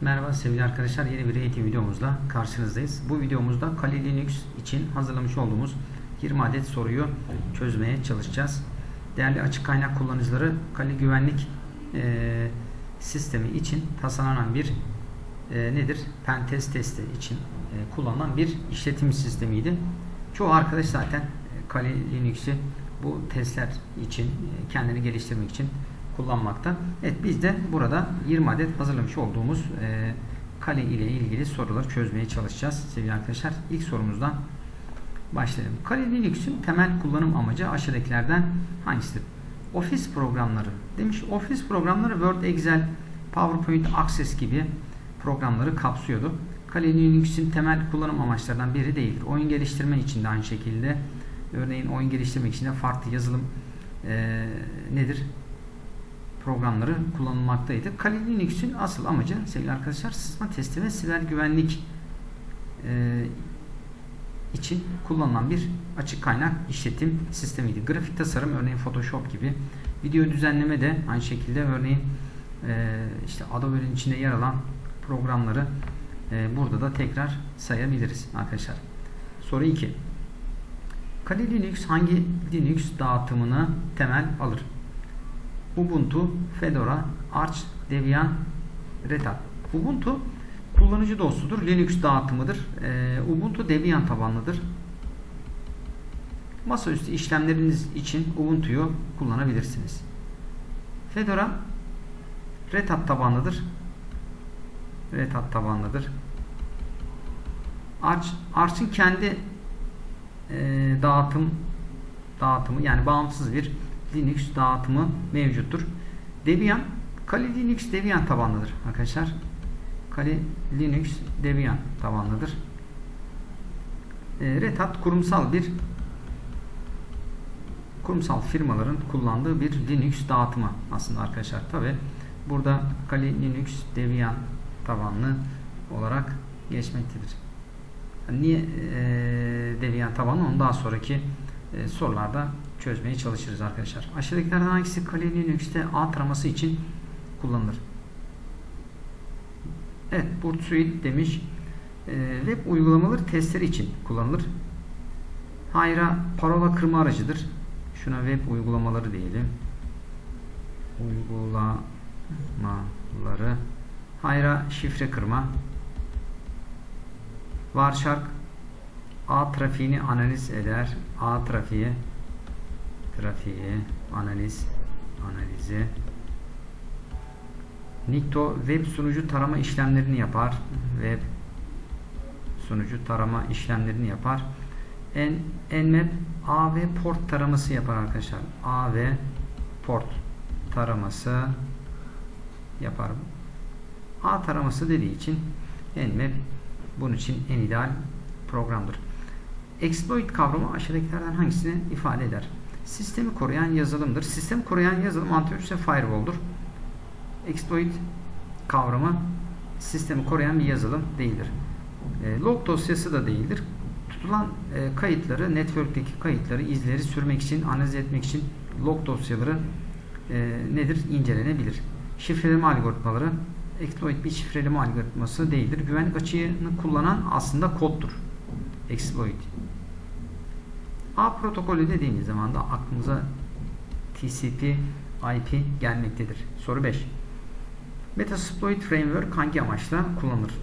Merhaba sevgili arkadaşlar yeni bir eğitim videomuzla karşınızdayız. Bu videomuzda Kali Linux için hazırlamış olduğumuz 20 adet soruyu çözmeye çalışacağız. Değerli açık kaynak kullanıcıları Kali güvenlik e, sistemi için tasarlanan bir e, nedir? Pentest testi için e, kullanılan bir işletim sistemiydi. Çoğu arkadaş zaten e, Kali Linux'i bu testler için e, kendini geliştirmek için kullanmakta. Evet biz de burada 20 adet hazırlamış olduğumuz e, kale ile ilgili soruları çözmeye çalışacağız sevgili arkadaşlar. İlk sorumuzdan başlayalım. Kale Linux'ün temel kullanım amacı aşağıdakilerden hangisidir? Office programları demiş. Office programları Word, Excel, PowerPoint, Access gibi programları kapsıyordu. Kali Linux'in temel kullanım amaçlarından biri değildir. Oyun geliştirme için de aynı şekilde örneğin oyun geliştirmek için de farklı yazılım e, nedir? Programları kullanılmaktaydı. Kali Linux'ün asıl amacı sevgili arkadaşlar sızma testi ve siber güvenlik e, için kullanılan bir açık kaynak işletim sistemiydi. Grafik tasarım örneğin Photoshop gibi video düzenleme de aynı şekilde örneğin e, işte Adobe'nin içinde yer alan programları e, burada da tekrar sayabiliriz arkadaşlar. Soru 2. Kali Linux hangi Linux dağıtımını temel alır? Ubuntu, Fedora, Arch, Debian, Red Hat. Ubuntu kullanıcı dostudur. Linux dağıtımıdır. Ee, Ubuntu Debian tabanlıdır. Masaüstü işlemleriniz için Ubuntu'yu kullanabilirsiniz. Fedora Red Hat tabanlıdır. Red Hat tabanlıdır. Arch, Arch'ın kendi e, dağıtım dağıtımı yani bağımsız bir Linux dağıtımı mevcuttur. Debian Kali Linux Debian tabanlıdır arkadaşlar. Kali Linux Debian tabanlıdır. E, Red Hat kurumsal bir kurumsal firmaların kullandığı bir Linux dağıtımı aslında arkadaşlar. Tabi burada Kali Linux Debian tabanlı olarak geçmektedir. Niye e, Debian tabanlı onu daha sonraki e, sorularda çözmeye çalışırız arkadaşlar. Aşağıdakilerden hangisi Kali Linux'te ağ taraması için kullanılır? Evet, Boot Suite demiş. Web uygulamaları testleri için kullanılır. Hayra parola kırma aracıdır. Şuna web uygulamaları diyelim. Uygulamaları. Hayra şifre kırma. Varşark A trafiğini analiz eder. A trafiği trafiği analiz analizi Nikto web sunucu tarama işlemlerini yapar. Web sunucu tarama işlemlerini yapar. En Nmap A ve port taraması yapar arkadaşlar. A ve port taraması yapar. A taraması dediği için Nmap bunun için en ideal programdır. Exploit kavramı aşağıdakilerden hangisini ifade eder? Sistemi koruyan yazılımdır. Sistemi koruyan yazılım antivirüs ve firewall'dur. Exploit kavramı sistemi koruyan bir yazılım değildir. E, log dosyası da değildir. Tutulan e, kayıtları, network'teki kayıtları, izleri sürmek için, analiz etmek için log dosyaları e, nedir? incelenebilir. Şifreleme algoritmaları exploit bir şifreleme algoritması değildir. Güvenlik açığını kullanan aslında koddur. Exploit. A protokolü dediğimiz zaman da aklımıza TCP IP gelmektedir. Soru 5. Metasploit Framework hangi amaçla kullanılır?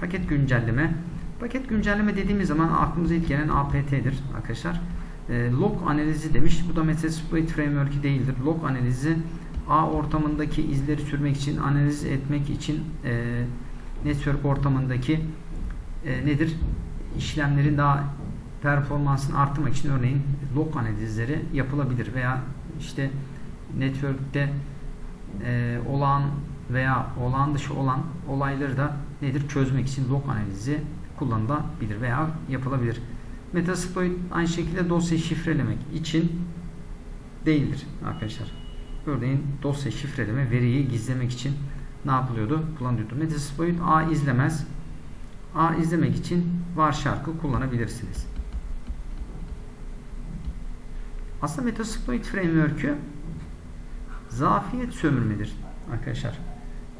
Paket güncelleme. Paket güncelleme dediğimiz zaman aklımıza ilk gelen APT'dir arkadaşlar. E, log analizi demiş. Bu da Metasploit Framework değildir. Log analizi A ortamındaki izleri sürmek için, analiz etmek için e, network ortamındaki e, nedir? İşlemlerin daha performansını arttırmak için örneğin log analizleri yapılabilir veya işte network'te e, olan veya olağan dışı olan olayları da nedir çözmek için log analizi kullanılabilir veya yapılabilir. Metasploit aynı şekilde dosya şifrelemek için değildir arkadaşlar. Örneğin dosya şifreleme veriyi gizlemek için ne yapılıyordu? Kullanılıyordu. Metasploit A izlemez. A izlemek için var şarkı kullanabilirsiniz. Aslında Metasploit Framework'ü zafiyet sömürmedir arkadaşlar.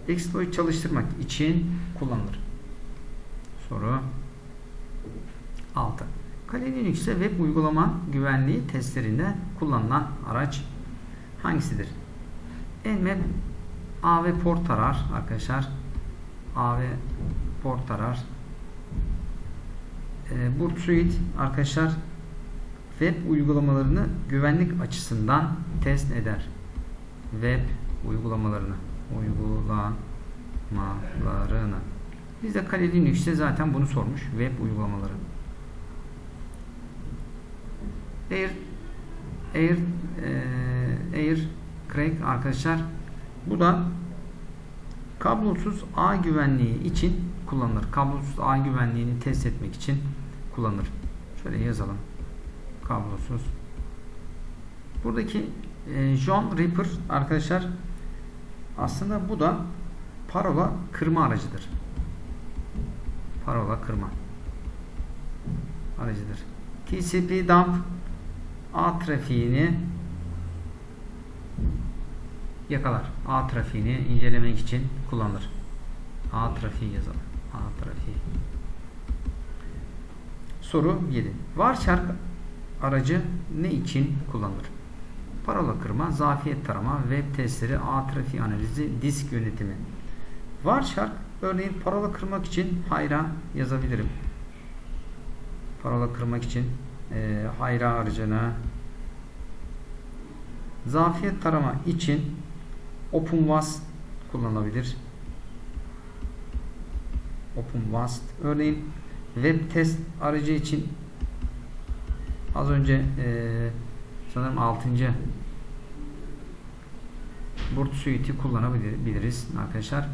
exploit çalıştırmak için kullanılır? Soru 6. Kali Linux'te web uygulama güvenliği testlerinde kullanılan araç hangisidir? Nmap AV port tarar arkadaşlar. AV port tarar. E, Boot Suite arkadaşlar web uygulamalarını güvenlik açısından test eder. Web uygulamalarını uygulamalarını Bizde Kali Linux'te zaten bunu sormuş. Web uygulamaları. Air Air e, Air Crack arkadaşlar bu da kablosuz ağ güvenliği için kullanılır. Kablosuz ağ güvenliğini test etmek için kullanılır. Şöyle yazalım. Kablosuz. Buradaki e, John Reaper arkadaşlar aslında bu da parola kırma aracıdır. Parola kırma aracıdır. TCP dump ağ trafiğini yakalar. Ağ trafiğini incelemek için kullanılır. Ağ trafiği yazalım. Ağ trafiği. Soru 7. Warchark aracı ne için kullanılır? Parola kırma, zafiyet tarama, web testleri, ağ trafiği analizi, disk yönetimi. Warchark örneğin parola kırmak için hayra yazabilirim. Parola kırmak için e, hayra aracına zafiyet tarama için OpenWASP kullanılabilir. OpenWASP örneğin web test aracı için az önce e, sanırım 6. Boot Suite'i kullanabiliriz arkadaşlar.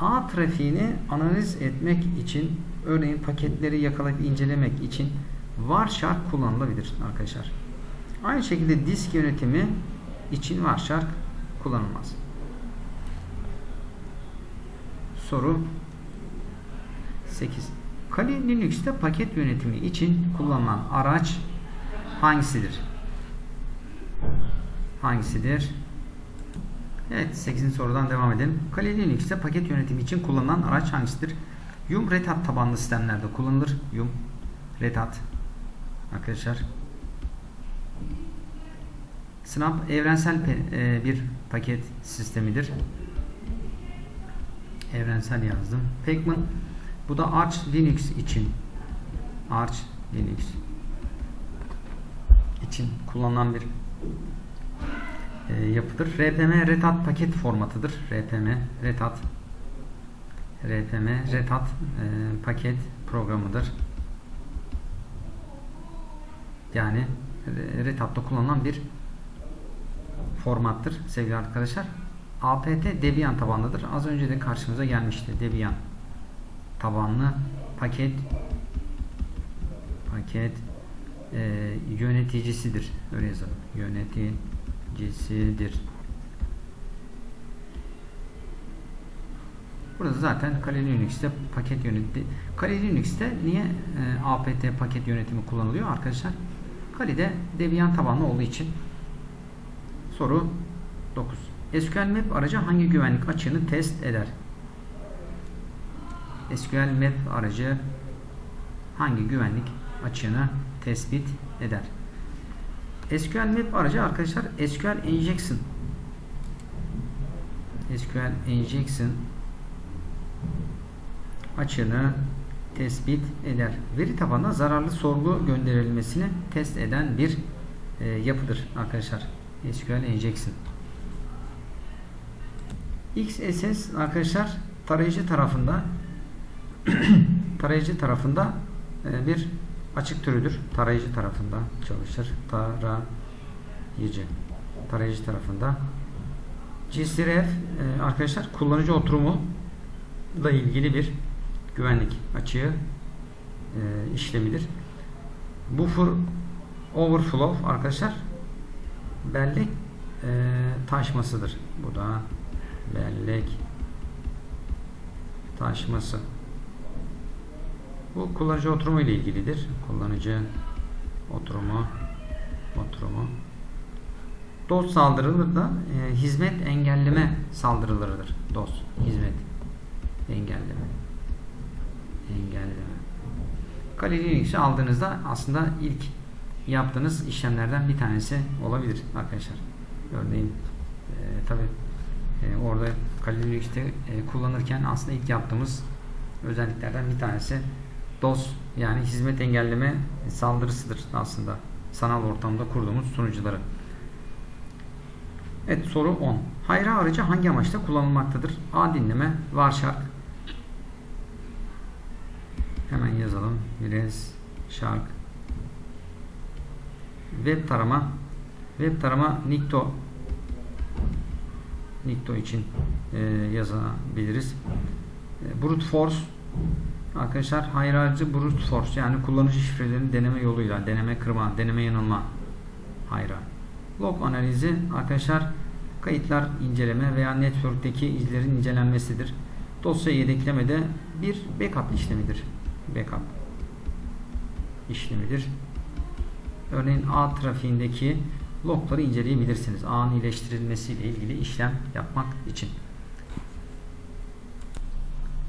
A trafiğini analiz etmek için örneğin paketleri yakalayıp incelemek için Warshark kullanılabilir arkadaşlar. Aynı şekilde disk yönetimi için Warshark kullanılmaz. Soru 8. Kali Linux'te paket yönetimi için kullanılan araç hangisidir? Hangisidir? Evet 8. sorudan devam edelim. Kali Linux'te paket yönetimi için kullanılan araç hangisidir? Yum Red Hat tabanlı sistemlerde kullanılır. Yum Red Hat arkadaşlar. Snap evrensel e, bir paket sistemidir. Evrensel yazdım. Pacman bu da Arch Linux için Arch Linux için kullanılan bir e, yapıdır. RPM Red Hat paket formatıdır. RPM Red Hat RPM Red Hat e, paket programıdır. Yani Red Hat'ta kullanılan bir formattır sevgili arkadaşlar. apt Debian tabanlıdır. Az önce de karşımıza gelmişti. Debian tabanlı paket paket e, yöneticisidir. Öyle yazalım. Yöneticisidir. Burada zaten Kali Linux'te paket yönetimi. Kali Linux'te niye e, apt paket yönetimi kullanılıyor arkadaşlar? Kali'de Debian tabanlı olduğu için soru 9. SQL Map aracı hangi güvenlik açığını test eder? SQL Map aracı hangi güvenlik açığını tespit eder? SQL Map aracı arkadaşlar SQL Injection SQL Injection açığını tespit eder. Veri tabanına zararlı sorgu gönderilmesini test eden bir e, yapıdır arkadaşlar. SQL Injection. XSS arkadaşlar tarayıcı tarafında tarayıcı tarafında e, bir açık türüdür. Tarayıcı tarafında çalışır. Tarayıcı tarayıcı tarafında GCRF e, arkadaşlar kullanıcı oturumu da ilgili bir güvenlik açığı e, işlemidir. Buffer overflow arkadaşlar bellek taşmasıdır. Bu da bellek taşması. Bu kullanıcı oturumu ile ilgilidir. Kullanıcı oturumu oturumu DOS saldırıları da e, hizmet engelleme saldırılarıdır. DOS hizmet engelleme engelleme. Kali Linux'i aldığınızda aslında ilk yaptığınız işlemlerden bir tanesi olabilir arkadaşlar. Örneğin e, tabi e, orada Kali Linux'te e, kullanırken aslında ilk yaptığımız özelliklerden bir tanesi DOS yani hizmet engelleme saldırısıdır aslında sanal ortamda kurduğumuz sunucuları. Evet soru 10. Hayra aracı hangi amaçla kullanılmaktadır? A dinleme, var şark. Hemen yazalım. Biraz şark. Web tarama. Web tarama Nikto Nikto için e, yazabiliriz. E, brute force Arkadaşlar hayracı brute force yani kullanıcı şifrelerini deneme yoluyla deneme kırma, deneme yanılma hayra. Log analizi arkadaşlar kayıtlar inceleme veya network'teki izlerin incelenmesidir. Dosya yedeklemede bir backup işlemidir. Backup işlemidir. Örneğin A trafiğindeki logları inceleyebilirsiniz. Ağın iyileştirilmesiyle ilgili işlem yapmak için.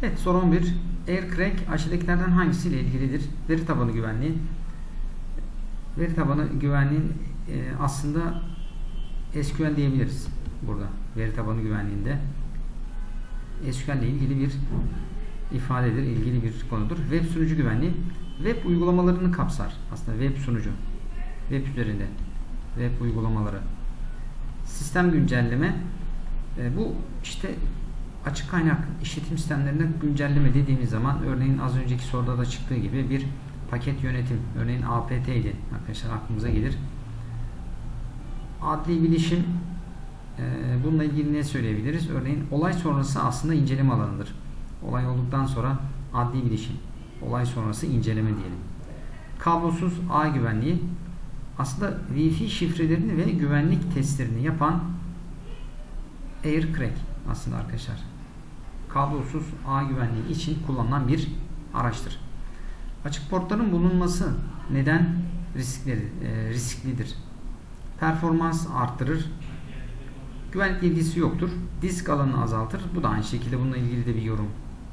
Evet soru 11. Aircrack aşağıdakilerden hangisiyle ilgilidir? Veri tabanı güvenliği. Veri tabanı güvenliğin e, aslında SQL diyebiliriz burada. Veri tabanı güvenliğinde. SQL ile ilgili bir ifadedir, ilgili bir konudur. Web sunucu güvenliği web uygulamalarını kapsar. Aslında web sunucu. Web üzerinde. Web uygulamaları. Sistem güncelleme e, bu işte açık kaynak işletim sistemlerinde güncelleme dediğimiz zaman örneğin az önceki soruda da çıktığı gibi bir paket yönetim örneğin APT idi arkadaşlar aklımıza gelir. Adli bilişim e, bununla ilgili ne söyleyebiliriz? Örneğin olay sonrası aslında inceleme alanıdır. Olay olduktan sonra adli bilişim. Olay sonrası inceleme diyelim. Kablosuz ağ güvenliği aslında Wi-Fi şifrelerini ve güvenlik testlerini yapan Aircrack aslında arkadaşlar. Kablosuz ağ güvenliği için kullanılan bir araçtır. Açık portların bulunması neden riskleri, e, risklidir? Performans arttırır. Güvenlik ilgisi yoktur. Disk alanını azaltır. Bu da aynı şekilde bununla ilgili de bir yorum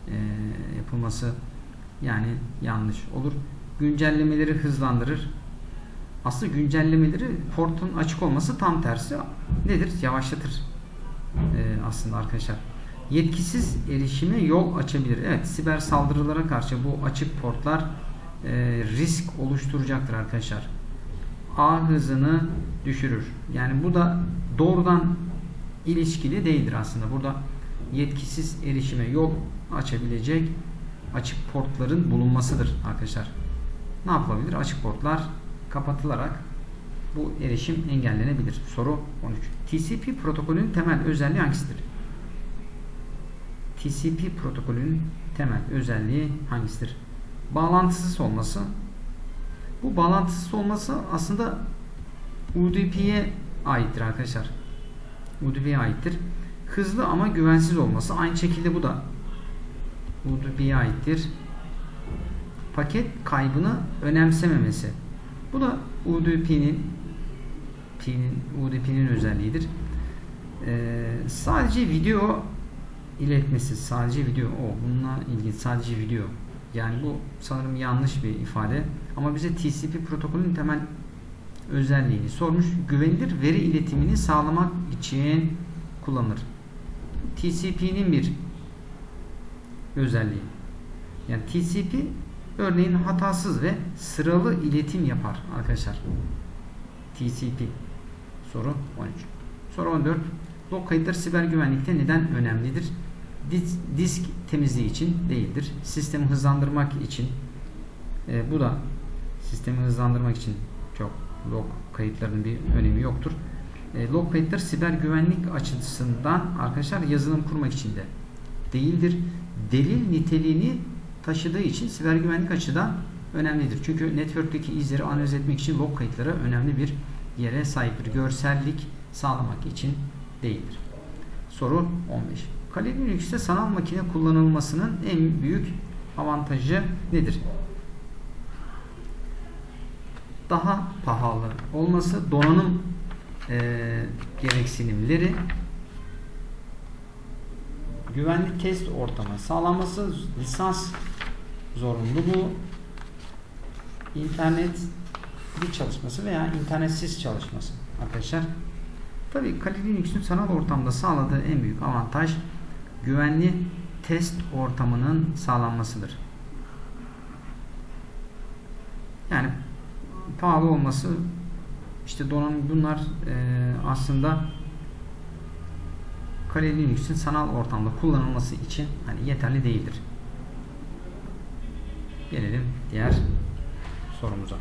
e, yapılması yani yanlış olur. Güncellemeleri hızlandırır. Aslında güncellemeleri portun açık olması tam tersi nedir? Yavaşlatır e, aslında arkadaşlar. Yetkisiz erişime yol açabilir. Evet siber saldırılara karşı bu açık portlar e, risk oluşturacaktır arkadaşlar. ağ hızını düşürür. Yani bu da doğrudan ilişkili değildir aslında. Burada yetkisiz erişime yol açabilecek açık portların bulunmasıdır arkadaşlar. Ne yapılabilir? Açık portlar kapatılarak bu erişim engellenebilir. Soru 13. TCP protokolünün temel özelliği hangisidir? TCP protokolünün temel özelliği hangisidir? Bağlantısız olması. Bu bağlantısız olması aslında UDP'ye aittir arkadaşlar. UDP'ye aittir. Hızlı ama güvensiz olması. Aynı şekilde bu da UDP'ye aittir. Paket kaybını önemsememesi. Bu da UDP'nin P'nin UDP'nin özelliğidir. Ee, sadece video iletmesi, sadece video o. Bununla ilgili sadece video. Yani bu sanırım yanlış bir ifade. Ama bize TCP protokolünün temel özelliğini sormuş. Güvenilir veri iletimini sağlamak için kullanılır. TCP'nin bir özelliği. Yani TCP örneğin hatasız ve sıralı iletim yapar arkadaşlar. TCP soru 13. Soru 14. Log kayıtları siber güvenlikte neden önemlidir? Disk, temizliği için değildir. Sistemi hızlandırmak için e, bu da sistemi hızlandırmak için çok log kayıtlarının bir önemi yoktur. E, log kayıtları siber güvenlik açısından arkadaşlar yazılım kurmak için de değildir. Delil niteliğini taşıdığı için siber güvenlik açıdan önemlidir. Çünkü network'teki izleri analiz etmek için log kayıtları önemli bir yere sahiptir. Görsellik sağlamak için değildir. Soru 15. Kali Linux'te sanal makine kullanılmasının en büyük avantajı nedir? Daha pahalı olması, donanım e, gereksinimleri güvenlik test ortamı sağlanması lisans zorunluluğu internet bir çalışması veya internetsiz çalışması arkadaşlar. Tabii Kali Linux'ün sanal ortamda sağladığı en büyük avantaj güvenli test ortamının sağlanmasıdır. Yani pahalı olması işte donanım bunlar e, aslında Kali Linux'in sanal ortamda kullanılması için hani yeterli değildir. Gelelim diğer sorumuza.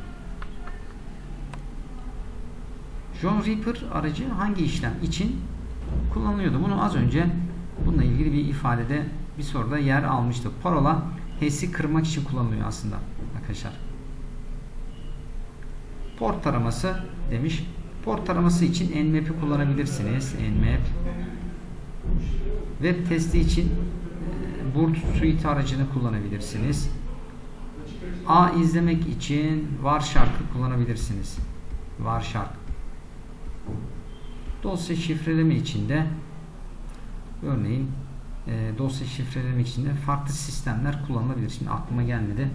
John Reaper aracı hangi işlem için kullanılıyordu? Bunu az önce bununla ilgili bir ifadede bir soruda yer almıştı. Parola HES'i kırmak için kullanılıyor aslında arkadaşlar. Port taraması demiş. Port taraması için Nmap'i kullanabilirsiniz. Nmap. Web testi için e, Burt Suite aracını kullanabilirsiniz. A izlemek için var şarkı kullanabilirsiniz. Var şarkı. Dosya şifreleme için de örneğin e, dosya şifreleme için de farklı sistemler kullanılabilir. Şimdi aklıma gelmedi.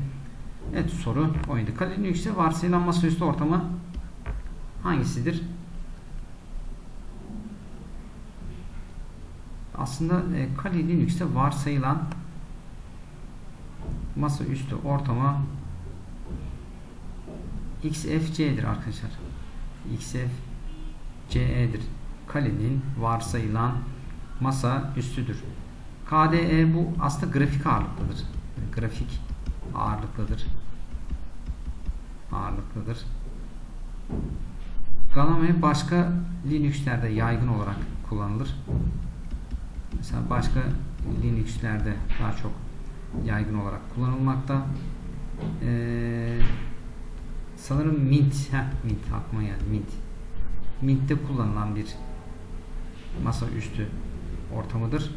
Evet soru oydu. Kali Linux'te varsayılan masaüstü ortamı hangisidir? Aslında e, Kali Linux'te varsayılan masaüstü ortamı XFC'dir arkadaşlar. XFCE'dir. Kali'nin varsayılan masa üstüdür. KDE bu aslında grafik ağırlıklıdır. Grafik ağırlıklıdır. Ağırlıklıdır. Galame başka Linux'lerde yaygın olarak kullanılır. Mesela başka Linux'lerde daha çok yaygın olarak kullanılmakta. Ee, sanırım Mint, heh, Mint aklıma geldi. Mint. Mint'te kullanılan bir masaüstü ortamıdır.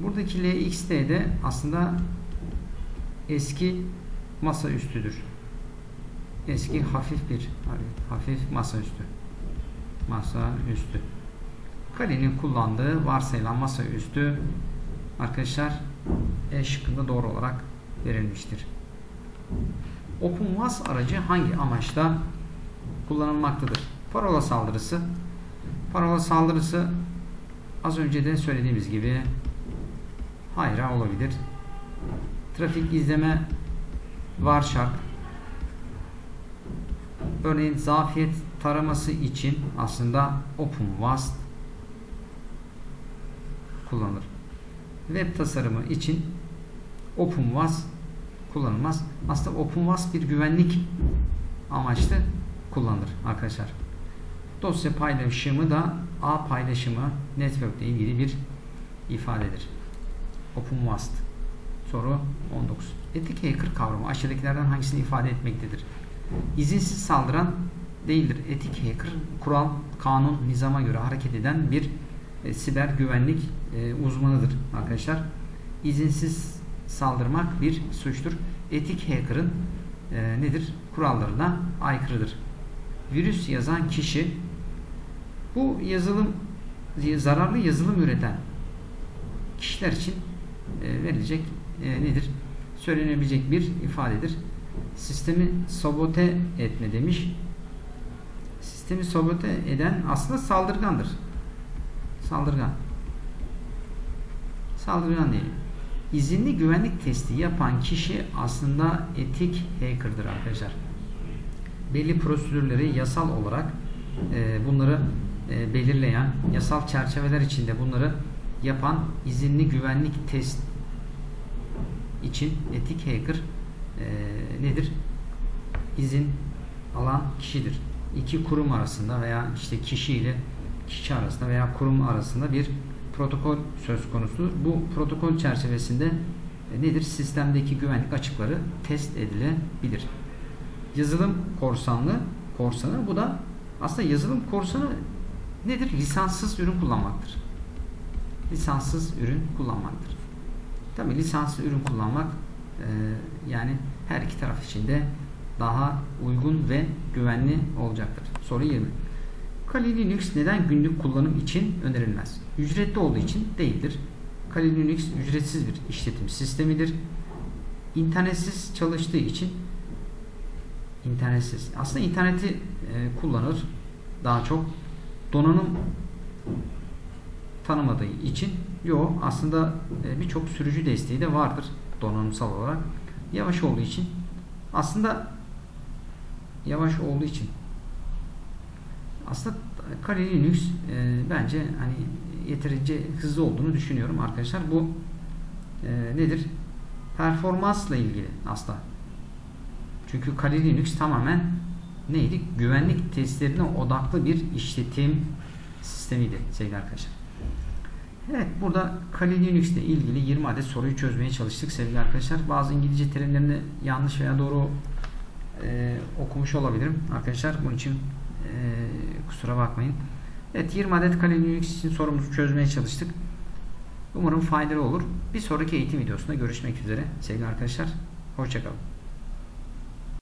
Buradaki LXT de aslında eski masaüstüdür. Eski hafif bir hafif masaüstü. Masaüstü. Kalenin kullandığı varsayılan masaüstü arkadaşlar E şıkkında doğru olarak verilmiştir. OpenWAS aracı hangi amaçla kullanılmaktadır? Parola saldırısı. Parola saldırısı az önce de söylediğimiz gibi hayra olabilir. Trafik izleme var şart. Örneğin zafiyet taraması için aslında OpenWAS kullanılır. Web tasarımı için OpenWAS kullanılmaz. Aslında OpenWAS bir güvenlik amaçlı kullanılır arkadaşlar. Dosya paylaşımı da A paylaşımı network ile ilgili bir ifadedir. OpenWAS. Soru 19. Etik hacker kavramı aşağıdakilerden hangisini ifade etmektedir? İzinsiz saldıran değildir. Etik hacker kural, kanun, nizama göre hareket eden bir e, siber güvenlik e, uzmanıdır arkadaşlar. İzinsiz saldırmak bir suçtur. Etik hacker'ın e, nedir? Kurallarına aykırıdır. Virüs yazan kişi bu yazılım zararlı yazılım üreten kişiler için e, verilecek e, nedir? Söylenebilecek bir ifadedir. Sistemi sabote etme demiş. Sistemi sabote eden aslında saldırgandır. Saldırgan. Saldırgan değil. İzinli güvenlik testi yapan kişi aslında etik hacker'dır arkadaşlar. Belli prosedürleri yasal olarak e, bunları e, belirleyen, yasal çerçeveler içinde bunları yapan izinli güvenlik test için etik hacker e, nedir? İzin alan kişidir. İki kurum arasında veya işte kişi ile kişi arasında veya kurum arasında bir protokol söz konusu. Bu protokol çerçevesinde e, nedir? Sistemdeki güvenlik açıkları test edilebilir. Yazılım korsanlı korsanı bu da aslında yazılım korsanı nedir? Lisanssız ürün kullanmaktır. Lisanssız ürün kullanmaktır. Tabi lisanslı ürün kullanmak e, yani her iki taraf için de daha uygun ve güvenli olacaktır. Soru 20. Kali Linux neden günlük kullanım için önerilmez? Ücretli olduğu için değildir. Kali Linux ücretsiz bir işletim sistemidir. İnternetsiz çalıştığı için internetsiz. Aslında interneti e, kullanır daha çok. Donanım tanımadığı için yok aslında e, birçok sürücü desteği de vardır donanımsal olarak. Yavaş olduğu için aslında yavaş olduğu için aslında Kali Linux e, bence hani yeterince hızlı olduğunu düşünüyorum arkadaşlar. Bu e, nedir? Performansla ilgili aslında. Çünkü Kali Linux tamamen neydi? Güvenlik testlerine odaklı bir işletim sistemiydi sevgili arkadaşlar. Evet burada Kali Linux ile ilgili 20 adet soruyu çözmeye çalıştık sevgili arkadaşlar. Bazı İngilizce terimlerini yanlış veya doğru e, okumuş olabilirim arkadaşlar. Bunun için e, kusura bakmayın. Evet 20 adet Kali Linux için sorumuzu çözmeye çalıştık. Umarım faydalı olur. Bir sonraki eğitim videosunda görüşmek üzere sevgili arkadaşlar. Hoşçakalın.